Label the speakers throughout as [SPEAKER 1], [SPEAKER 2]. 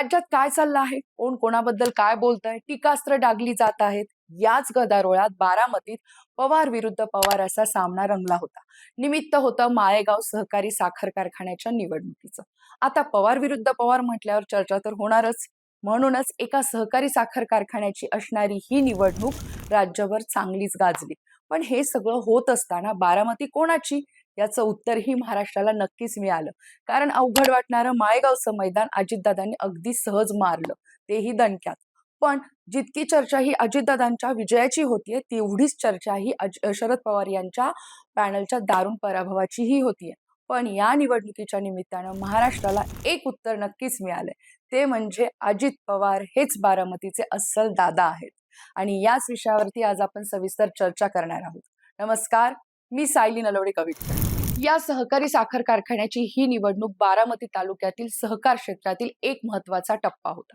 [SPEAKER 1] राज्यात काय चाललं आहे? कोण कोणाबद्दल काय बोलतंय? टीकास्त्र डागली जात आहेत. याच गदारोळात बारामतीत पवार विरुद्ध पवार असा सामना रंगला होता. निमित्त होतं माळेगाव सहकारी साखर कारखान्याच्या निवडणुकीचं. आता पवार विरुद्ध पवार म्हटल्यावर चर्चा तर होणारच. म्हणूनच एका सहकारी साखर कारखान्याची असणारी ही निवडणूक राज्यभर चांगलीच गाजली. पण हे सगळं होत असताना बारामती कोणाची? याचं उत्तरही महाराष्ट्राला नक्कीच मिळालं. कारण अवघड वाटणारं माळेगावचं मैदान अजितदादांनी अगदी सहज मारलं. तेही दणक्यात. पण जितकी चर्चा ही अजितदादांच्या विजयाची होतीये तेवढीच चर्चा ही शरद पवार यांच्या पॅनलच्या दारुण पराभवाचीही होतीये. पण या निवडणुकीच्या निमित्तानं महाराष्ट्राला एक उत्तर नक्कीच मिळालंय. ते म्हणजे अजित पवार हेच बारामतीचे अस्सल दादा आहेत. आणि याच विषयावरती आज आपण सविस्तर चर्चा करणार आहोत. नमस्कार. मी सायली नलवडे कविटकर या सहकारी साखर कारखान्याची ही निवडणूक बारामती तालुक्यातील सहकार क्षेत्रातील एक महत्त्वाचा टप्पा होता.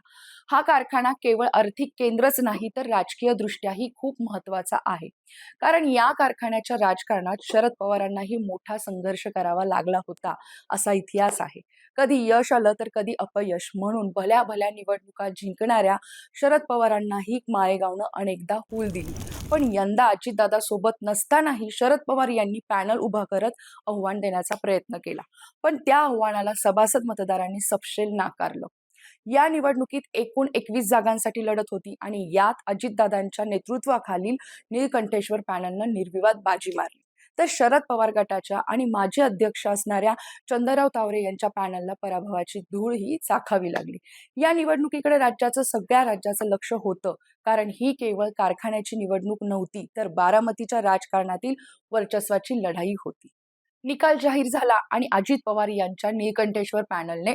[SPEAKER 1] हा कारखाना केवळ आर्थिक केंद्रच नाही तर राजकीय दृष्ट्याही खूप महत्त्वाचा आहे. कारण या कारखान्याच्या राजकारणात शरद पवारांनाही मोठा संघर्ष करावा लागला होता असा इतिहास आहे. कधी यश आलं तर कधी अपयश. म्हणून भल्या भल्या निवडणुका जिंकणाऱ्या शरद पवारांनाही माळेगावनं अनेकदा हूल दिली. पण यंदा अजितदादा सोबत नसतानाही शरद पवार यांनी पॅनल उभा करत आव्हान देण्याचा प्रयत्न केला. पण त्या आव्हानाला सभासद मतदारांनी सपशेल नाकारलं. या निवडणुकीत एकूण एकवीस जागांसाठी लढत होती आणि यात अजितदादांच्या नेतृत्वाखालील नीलकंठेश्वर पॅनलनं निर्विवाद बाजी मारली. तर शरद पवार गटाच्या आणि माजी अध्यक्ष असणाऱ्या चंद्रराव तावरे यांच्या पॅनलला पराभवाची धूळ ही चाखावी लागली. या निवडणुकीकडे राज्याचं सगळ्या राज्याचं लक्ष होतं. कारण ही केवळ कारखान्याची निवडणूक नव्हती तर बारामतीच्या राजकारणातील वर्चस्वाची लढाई होती. निकाल जाहीर झाला आणि अजित पवार यांच्या निळकंठेश्वर पॅनलने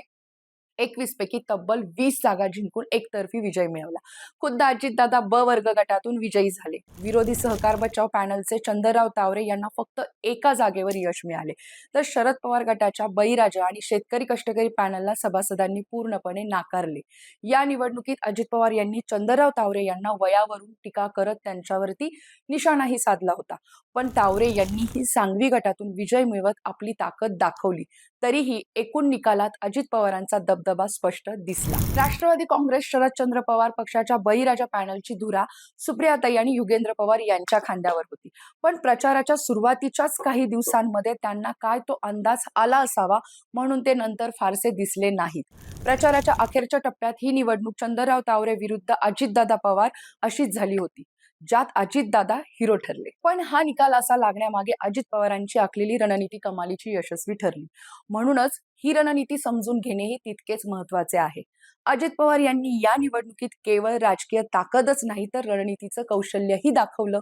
[SPEAKER 1] एकवीस पैकी तब्बल वीस जागा जिंकून एकतर्फी विजय मिळवला. खुद्द अजितदादा ब वर्ग गटातून विजयी झाले. विरोधी सहकार बचाव पॅनलचे चंद्रराव तावरे यांना फक्त एका जागेवर यश मिळाले. तर शरद पवार गटाच्या बळीराजा आणि शेतकरी कष्टकरी पॅनलला सभासदांनी पूर्णपणे नाकारले. या निवडणुकीत अजित पवार यांनी चंद्रराव तावरे यांना वयावरून टीका करत त्यांच्यावरती निशाणाही साधला होता. पण तावरे यांनी ही सांगवी गटातून विजय मिळवत आपली ताकद दाखवली. तरीही एकूण निकालात अजित पवारांचा दबदबा स्पष्ट दिसला. राष्ट्रवादी काँग्रेस शरदचंद्र पवार पक्षाच्या बळीराजा पॅनलची धुरा सुप्रियाताई आणि युगेंद्र पवार यांच्या खांद्यावर होती. पण प्रचाराच्या सुरुवातीच्याच काही दिवसांमध्ये त्यांना काय तो अंदाज आला असावा म्हणून ते नंतर फारसे दिसले नाहीत. प्रचाराच्या अखेरच्या टप्प्यात ही निवडणूक चंद्रराव तावरे विरुद्ध अजितदादा पवार अशीच झाली होती. ज्यात अजितदादा हिरो ठरले. पण हा निकाल असा लागण्यामागे अजित पवारांची आखलेली रणनीती कमालीची यशस्वी ठरली. म्हणूनच ही रणनीती समजून घेणेही तितकेच महत्त्वाचे आहे. अजित पवार यांनी या निवडणुकीत केवळ राजकीय ताकदच नाही तर रणनीतीचं कौशल्यही दाखवलं.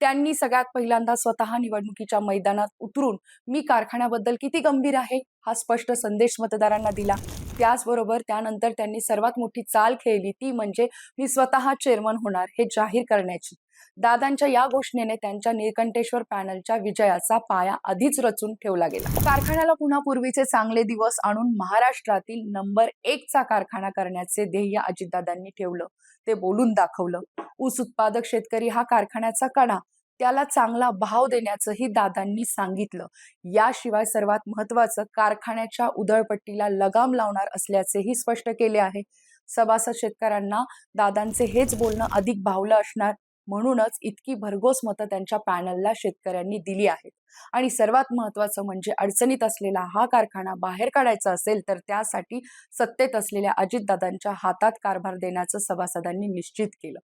[SPEAKER 1] त्यांनी सगळ्यात पहिल्यांदा स्वतः निवडणुकीच्या मैदानात उतरून मी कारखान्याबद्दल किती गंभीर आहे? हा स्पष्ट संदेश मतदारांना दिला. त्याचबरोबर त्यानंतर त्यांनी सर्वात मोठी चाल खेळली ती म्हणजे मी स्वतः चेअरमन होणार हे जाहीर करण्याची. दादांच्या या घोषणेने त्यांच्या निळकंठेश्वर पॅनलच्या विजयाचा पाया आधीच रचून ठेवला गेला. कारखान्याला पुन्हा पूर्वीचे चांगले दिवस आणून महाराष्ट्रातील नंबर एकचा कारखाना करण्याचे ध्येय अजितदादांनी ठेवलं. ते बोलून दाखवलं ऊस उत्पादक शेतकरी हा कारखान्याचा कणा. त्याला चांगला भाव देण्याचंही दादांनी सांगितलं. याशिवाय सर्वात महत्वाचं कारखान्याच्या उधळपट्टीला लगाम लावणार असल्याचेही स्पष्ट केले आहे. सभासद शेतकऱ्यांना दादांचे हेच बोलणं अधिक भावलं असणार म्हणूनच इतकी भरघोस मतं त्यांच्या पॅनलला शेतकऱ्यांनी दिली आहेत. आणि सर्वात महत्वाचं म्हणजे अडचणीत असलेला हा कारखाना बाहेर काढायचा असेल तर त्यासाठी सत्तेत असलेल्या अजितदादांच्या हातात कारभार देण्याचं सभासदांनी निश्चित केलं.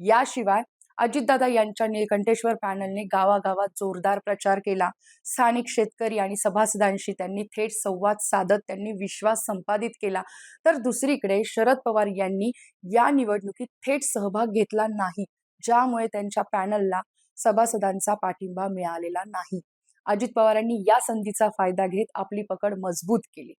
[SPEAKER 1] याशिवाय अजितदादा यांच्या निळकंठेश्वर पॅनलने गावागावात जोरदार प्रचार केला. स्थानिक शेतकरी आणि सभासदांशी त्यांनी थेट संवाद साधत त्यांनी विश्वास संपादित केला. तर दुसरीकडे शरद पवार यांनी या निवडणुकीत थेट सहभाग घेतला नाही. ज्यामुळे त्यांच्या पॅनलला सभासदांचा पाठिंबा मिळालेला नाही. अजित पवारांनी या संधीचा फायदा घेत आपली पकड मजबूत केली.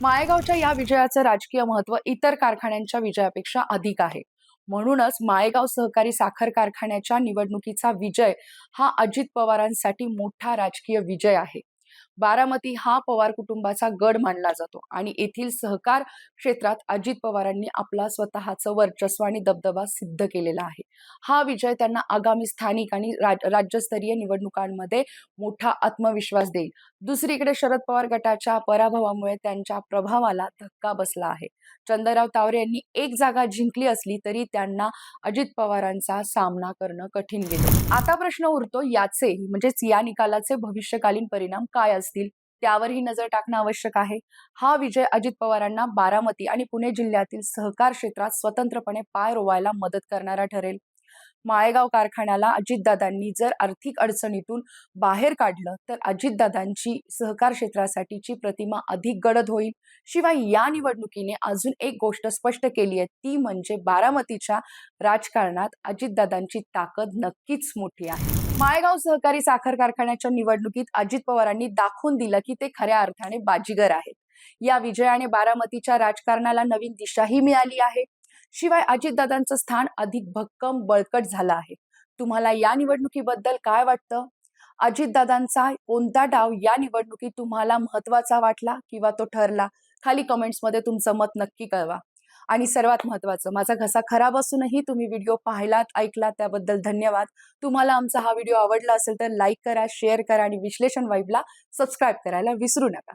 [SPEAKER 1] माळेगावच्या या विजयाचं राजकीय महत्त्व इतर कारखान्यांच्या विजयापेक्षा अधिक आहे. म्हणूनच माळेगाव सहकारी साखर कारखान्याच्या निवडणुकीचा विजय हा अजित पवारांसाठी मोठा राजकीय विजय आहे. बारामती हा पवार कुटुंबाचा गड मानला जातो आणि येथील सहकार क्षेत्रात अजित पवारांनी आपला स्वतःचं वर्चस्व आणि दबदबा सिद्ध केलेला आहे. हा विजय त्यांना आगामी स्थानिक आणि राज- राज्यस्तरीय निवडणुकांमध्ये मोठा आत्मविश्वास देईल. दुसरीकडे शरद पवार गटाच्या पराभवामुळे त्यांच्या प्रभावाला धक्का बसला आहे. चंद्रराव तावरे यांनी एक जागा जिंकली असली तरी त्यांना अजित पवारांचा सामना करणं कठीण गेलं. आता प्रश्न उरतो याचे म्हणजेच या निकालाचे भविष्यकालीन परिणाम काय असतील त्यावरही नजर टाकणं आवश्यक आहे. हा विजय अजित पवारांना बारामती आणि पुणे जिल्ह्यातील सहकार क्षेत्रात स्वतंत्रपणे पाय रोवायला मदत करणारा ठरेल. माळेगाव कारखान्याला अजितदादांनी जर आर्थिक अडचणीतून बाहेर काढलं तर अजितदादांची सहकार क्षेत्रासाठीची प्रतिमा अधिक गडद होईल. शिवाय या निवडणुकीने अजून एक गोष्ट स्पष्ट केली आहे ती म्हणजे बारामतीच्या राजकारणात अजितदादांची ताकद नक्कीच मोठी आहे. माळेगाव सहकारी साखर कारखान्याच्या निवडणुकीत अजित पवारांनी दाखवून दिलं की ते खऱ्या अर्थाने बाजीगर आहेत. या विजयाने बारामतीच्या राजकारणाला नवीन दिशाही मिळाली आहे. शिवाय अजितदादांचं स्थान अधिक भक्कम बळकट झालं आहे. तुम्हाला या निवडणुकीबद्दल काय वाटतं? अजितदादांचा कोणता डाव या निवडणुकीत तुम्हाला महत्त्वाचा वाटला किंवा तो ठरला? खाली कमेंट्समध्ये तुमचं मत नक्की कळवा. आणि सर्वात महत्वाचं माझा घसा खराब असूनही तुम्ही व्हिडिओ पाहिलात ऐकलात त्याबद्दल धन्यवाद. तुम्हाला आमचा हा व्हिडिओ आवडला असेल तर लाईक करा शेअर करा आणि विश्लेषण वाईबला सबस्क्राईब करायला विसरू नका.